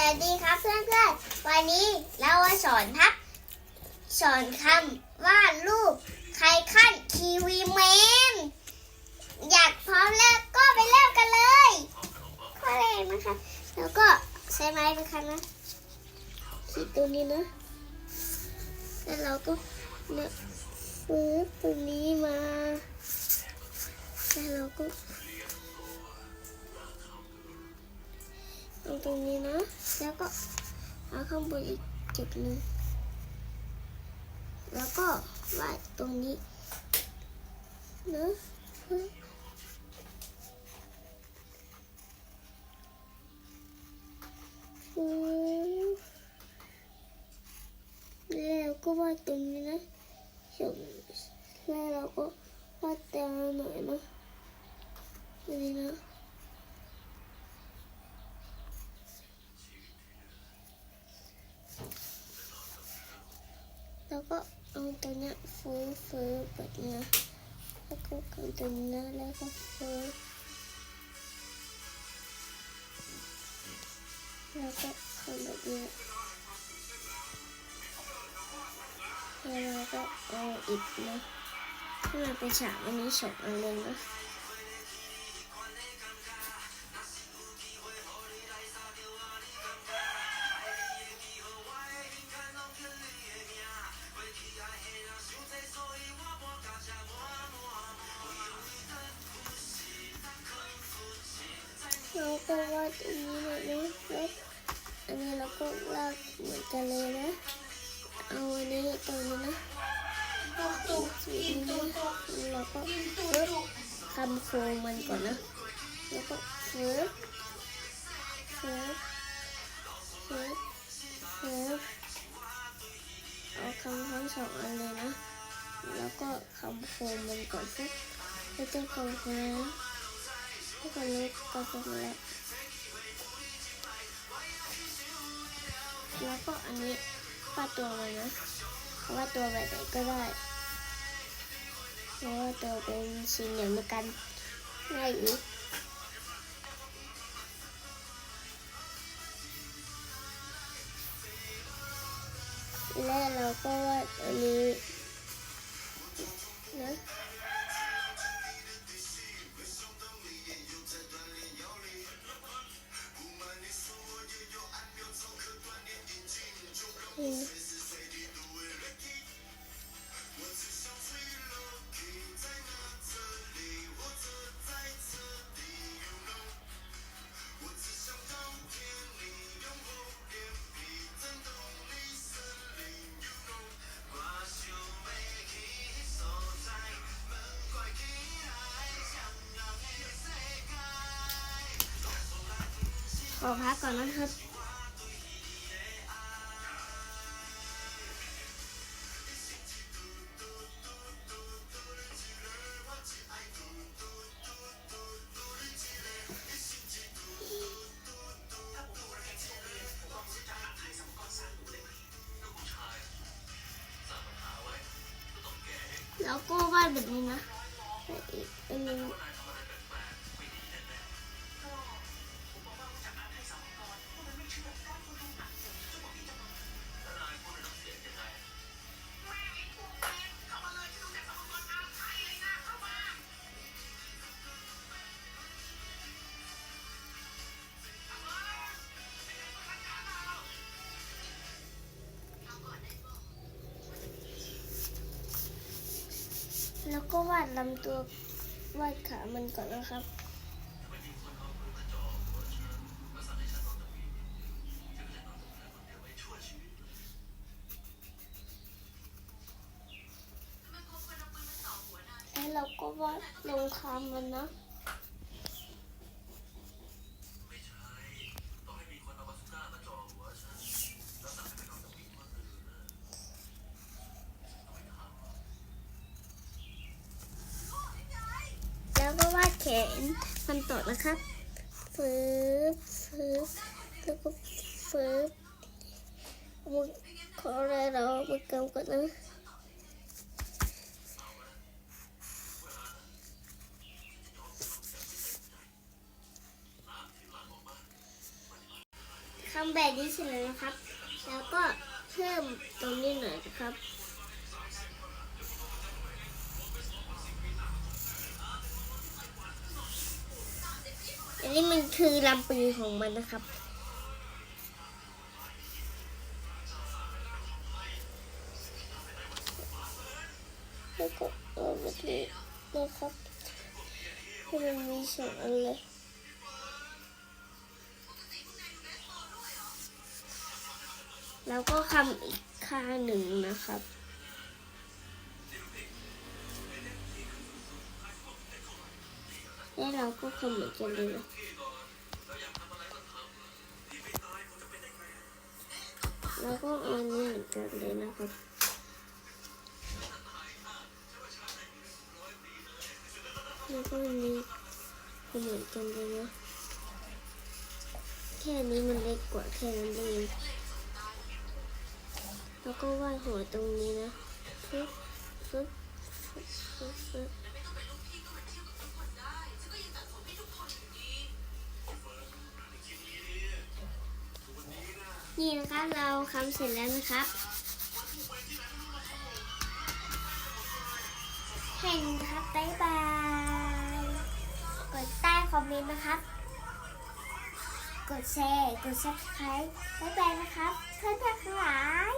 วัสดีครับเพื่อนๆวันนี้เรามาสอนทักสอนคำวาดรูปใครขั้นคีวีแมนอยากพร้อมแล้วก็ไปเริ่มกันเลยข้อแรกนะคะแล้วก็ใช้ไม้เป็นคันนะขีดตัวนี้นะแล้วเราก็เนี่ยฟื้นตัวนี้มาแล้วเราก็ ตรงนี้นะ แล้วก็เอาข้างบนอีกจุดหนึ่งแล้วก็วาดตรงนี้นะฟูแล้วก็วาดตรงนี้นะจบแล้วเราก็วาดตาหน่อยนะนี่นะ แล้วก็เอาตัวนี้ฟื้นฟื้นแบบนี้แล้วก็เอาตัวนี้แล้วก็ฟื้นแล้วก็ทำแบบนี้แล้วก็เอาอีกนะให้มันเป็นฉากอันนี้สองอันเลยนะ เราก็วาดตรงนี้เลยนะแล้วอันนี้เราก็ลากเหมือนกันเลยนะ เอาอันนี้ตรงนี้นะสีนี้นะแล้วก็ปึ๊บทำโครงมันก่อนนะ แล้วก็ปึ๊บปึ๊บปึ๊บปึ๊บเอาคำทั้งสองอันเลยนะ แล้วก็คำโครงมันก่อนปึ๊บแล้วจะคำโครง นะทุกคนรู้ก็จะแล้วแล้วก็อันนี้วาดตัวมันนะวาดตัวแบบไหนก็ได้เพราะว่าตัวเป็นสีเหลี่ยมเหมือนกันง่ายอีกและเราก็วาดอันนี้นะ ขอพักก่อนนะครับ แล้วก็วาดแบบนี้นะอีกอันนึง แล้วก็วาดลำตัววาดขามันก่อนนะครับแล้วเราก็วาดลงคามันนะ แล้ว ก็วาดแขนมันต่อนะครับฟืบฟืบแล้วก็ฟืบมือขออะไรเรามือกำก่อนนะทำแบบนี้เสร็จแล้วนะครับ แล้วก็เพิ่มตรงนี้หน่อยนะครับ นนี้มันคือลำปีของมันนะครับแล้วก็เอาแบบนี้นะครับมันมีสองอันเลยแล้วก็คำอีกค่าหนึ่งนะครับ แล้วเราก็คำเหมือนกันเลยแล้วก็อันนี้เหมือนกันเลยนะครับแล้วก็อันนี้ก็เหมือนกันเลยนะแค่นี้มันเล็กกว่าแค่นั้นเองแล้วก็วาดหัวตรงนี้นะฟึบฟึบฟึบฟึบ นี่นะครับเราคำเสร็จแล้วนะครับแค่นี้นะครับบ๊ายบาย กดใต้คอมเมนต์นะครับ กดแชร์ กด subscribe บ๊ายบายนะครับ เพื่อนๆทั้งหลาย